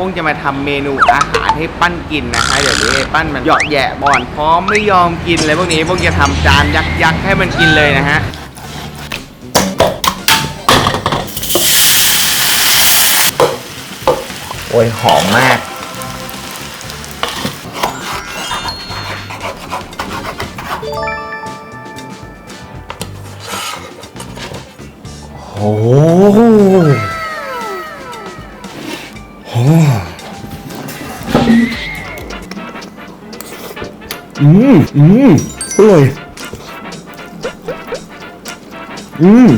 ปุ้งจะมาทำเมนูอาหารให้ปั้นกินนะคะ เดี๋ยวนี้ปั้นมันเหยาะแยะบ่อนพร้อมไม่ยอมกินเลยพวกนี้พวกจะทำจานยักษ์ยักษ์ให้มันกินเลยนะฮะโอ้ยหอมมากโอ้ อืมอืมอร่อยอืม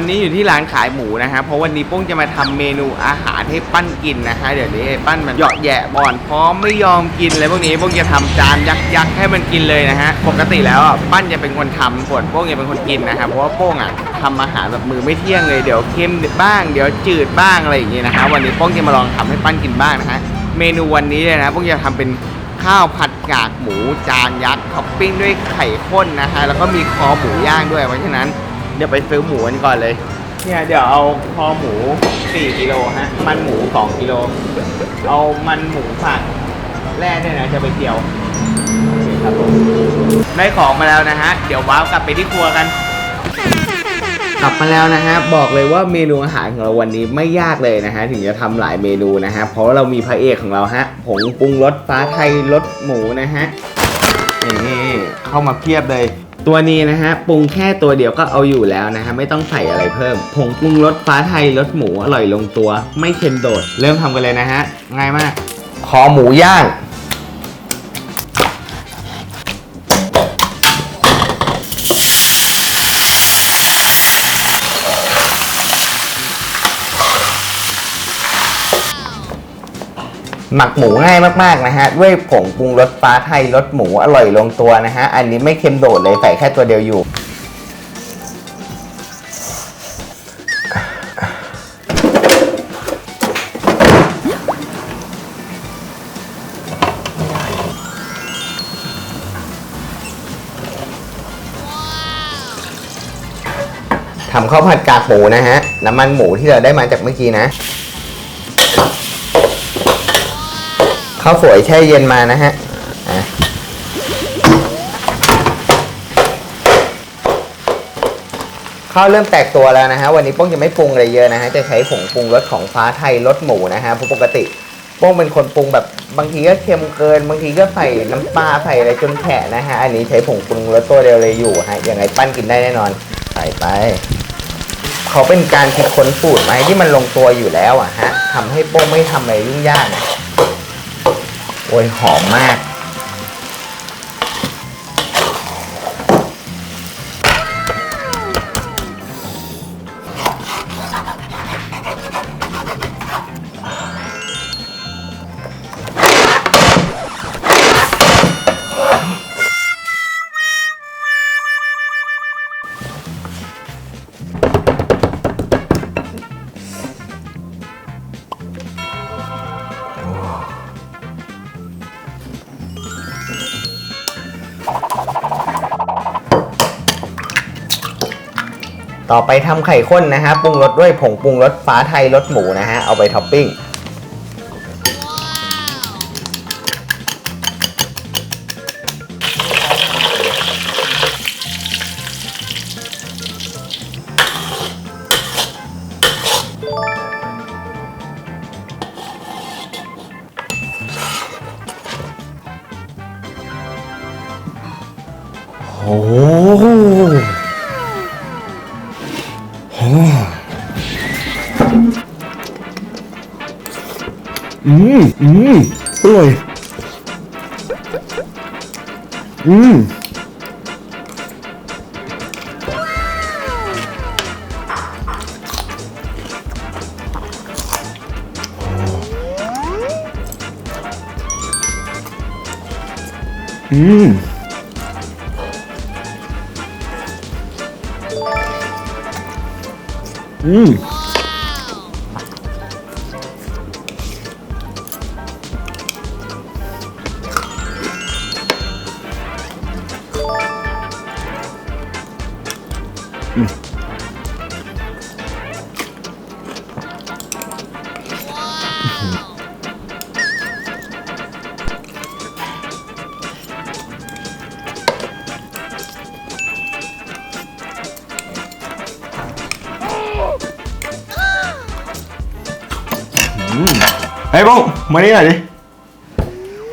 วันนี้อยู่ที่ร้านขายหมูนะฮะเพราะวันนี้ปุ้งจะมาทำเมนูอาหารให้ปั้นกินนะคะเดี๋ยวนี้ปั้นมันเหยาะแยะบ่อนพร้อมไม่ยอมกินเลยพวกนี้ปุ้งจะทำจานยักษ์ยักให้มันกินเลยนะฮะปกติแล้วปั้นจะเป็นคนทำส่วนโป้งจะเป็นคนกินนะครับเพราะว่าโป้งอะทำอาหารแบบมือไม่เที่ยงเลยเดี๋ยวเค็มบ้าง เดี๋ยวจืดบ้างอะไรอย่างงี้นะคะวันนี้โป้งจะมาลองทำให้ปั้นกินบ้างนะฮะเมนูวันนี้เลยนะโป้งจะทำเป็นข้าวผัดกากหมูจานยักษ์ท็อปปิ้งด้วยไข่ข้นนะคะแล้วก็มีคอหมูย่างด้วยเพราะฉะนั้น เดี๋ยวไปซื้อหมูกันก่อนเลย เนี่ยเดี๋ยวเอาคอหมู 4กิโลฮะ มันหมู 2กิโล เอามันหมูผัดแร่ด้วยนะจะไปเจียวโอเคครับผมได้ของมาแล้วนะฮะ เดี๋ยวว้าวกลับไปที่ครัวกัน กลับมาแล้วนะฮะ บอกเลยว่าเมนูอาหารของเราวันนี้ไม่ยากเลยนะฮะ ถึงจะทำหลายเมนูนะฮะ เพราะว่าเรามีพระเอกของเราฮะผงปรุงรสฟ้าไทยรสหมูนะฮะนี่เข้ามาเพียบเลย ตัวนี้นะฮะปรุงแค่ตัวเดียวก็เอาอยู่แล้วนะฮะไม่ต้องใส่อะไรเพิ่มผงปรุงรสฟ้าไทยรสหมูอร่อยลงตัว ไม่เค็มโดด เริ่มทำกันเลยนะฮะง่ายมาก คอหมูย่าง หมักหมูง่ายมากๆนะฮะ ด้วยผงปรุงรสฟ้าไทยรสหมูอร่อยลงตัวนะฮะ อันนี้ไม่เค็มโดดเลยใส่แค่ตัวเดียวอยู่ ทำข้าวผัดกากหมูนะฮะ น้ำมันหมูที่เราได้มาจากเมื่อกี้นะ ข้าวสวยแช่เย็นมานะฮะข้าวเริ่มแตกตัวแล้วนะฮะวันนี้โป้งจะไม่ปรุงอะไรเยอะนะฮะจะใช้ผงปรุงรสของฟ้าไทยรสหมูนะฮะเพราะปกติโป้งเป็นคนปรุงแบบบางทีก็เค็มเกิน บางทีก็ใส่น้ำปลาใส่อะไรจนแฉะนะฮะอันนี้ใช้ผงปรุงรสตัวเดียวเลยอยู่ฮะยังไงปั้นกินได้แน่นอนใส่ไปเขาเป็นการคิดค้นสูตรมาให้ที่มันลงตัวอยู่แล้วอะฮะทำให้โป้งไม่ทำอะไรยุ่งยากอะ โอ้ยหอมมาก ต่อไปทำไข่ข้นนะฮะปรุงรสด้วยผงปรุงรสฟ้าไทยรสหมูนะฮะเอาไปท็อปปิ้งโอ้ โหอืมอืมอร่ ไอ้บ้งมานี่หน่อยดิ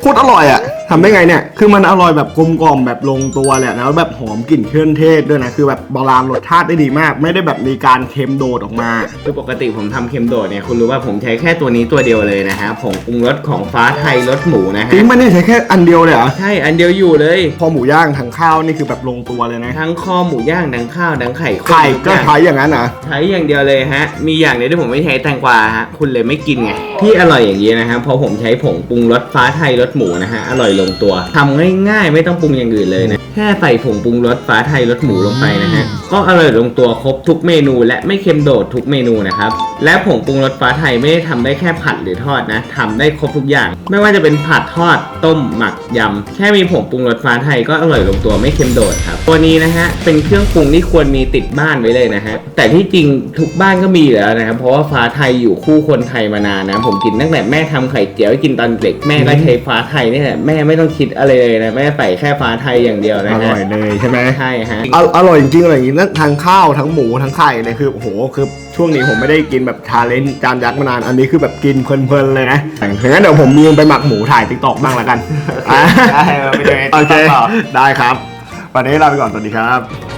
โคตรอร่อยอะำได้ไงเนี่ย คือมันอร่อยแบบกลมกล่อมแบบลงตัวเลยอะนะแล้วแบบหอมกลิ่นเครื่องเทศด้วยนะ คือแบบบาลานซ์รสชาติได้ดีมาก ไม่ได้แบบมีการเค็มโดดออกมาคือปกติผมทำเค็มโดดเนี่ยคุณรู้ว่าผมใช้แค่ตัวนี้ตัวเดียวเลยนะฮะผงปรุงรสของฟ้าไทยรสหมูนะจริฮะงมันเนี่ยใช้แค่อันเดียวเลยเหรอใช่อันเดียวอยู่เลยพอหมูย่างทั้งข้าวนี่คือแบบลงตัวเลยนะทั้งคอหมูย่างทั้งข้าวทั้งไข่ข้นไข่ทุก็อย่างใช้อย่างนั้นนะใช้อย่างเดียวเลยฮะ มีอย่างเดียวที่ผมไม่ใช้แตงกวาฮะคุณเลยไม่กินไงที่อร่อยอย่างนี้นะฮะเพราะผมใช้ผงปรุงรสฟ้าไทยรสหมูนะฮะอร่อยลงตัวทำง่ายๆ ไม่ต้องปรุงอย่างอื่นเลยนะ แค่ใส่ผงปรุงรสฟ้าไทยรสหมูลงไปนะฮะ ก็อร่อยลงตัวครบทุกเมนู และไม่เค็มโดดทุกเมนูนะครับ และผงปรุงรสฟ้าไทยไม่ได้ทำได้แค่ผัดหรือทอดนะทำได้ครบทุกอย่าง ไม่ว่าจะเป็นผัดทอด ต้มหมักยำ แค่มีผงปรุงรสฟ้าไทยก็อร่อยลงตัวไม่เค็มโดดครับ ตัวนี้นะฮะเป็นเครื่องปรุงที่ควรมีติดบ้านไว้เลยนะฮะ แต่ที่จริงทุกบ้านก็มีอยู่แล้วนะครับ เพราะว่าฟ้าไทยอยู่คู่คนไทยมานานนะ ผมกินตั้งแต่แม่ทำไข่เจียวให้กินตอนเด็กแม่ก็ใช้ฟ้าไทยนี่แหละแม่ไม่ต้องคิดอะไรเลยนะแม่ใส่แค่ฟ้าไทยอย่างเดียวอนะฮะร่อยเลยใช่ไหมใช่ฮะ ออร่อยจริงๆอร่อยจริงๆทั้งทั้งข้าวทั้งหมูทั้งไข่เนี่ยคือโอ้โหคือช่วงนี้ผมไม่ได้กินแบบชาเลนจ์จานยักษ์มานานอันนี้คือแบบกินเพลินๆเลยนะงั้นเดี๋ยวผมมีไปหมักหมูถ่ายติ๊กตอกบ้างละกันได้เออไปดูใน โอเค TikTok เปล่าได้ครับ วันนี้ลาไปก่อนสวัสดีครับ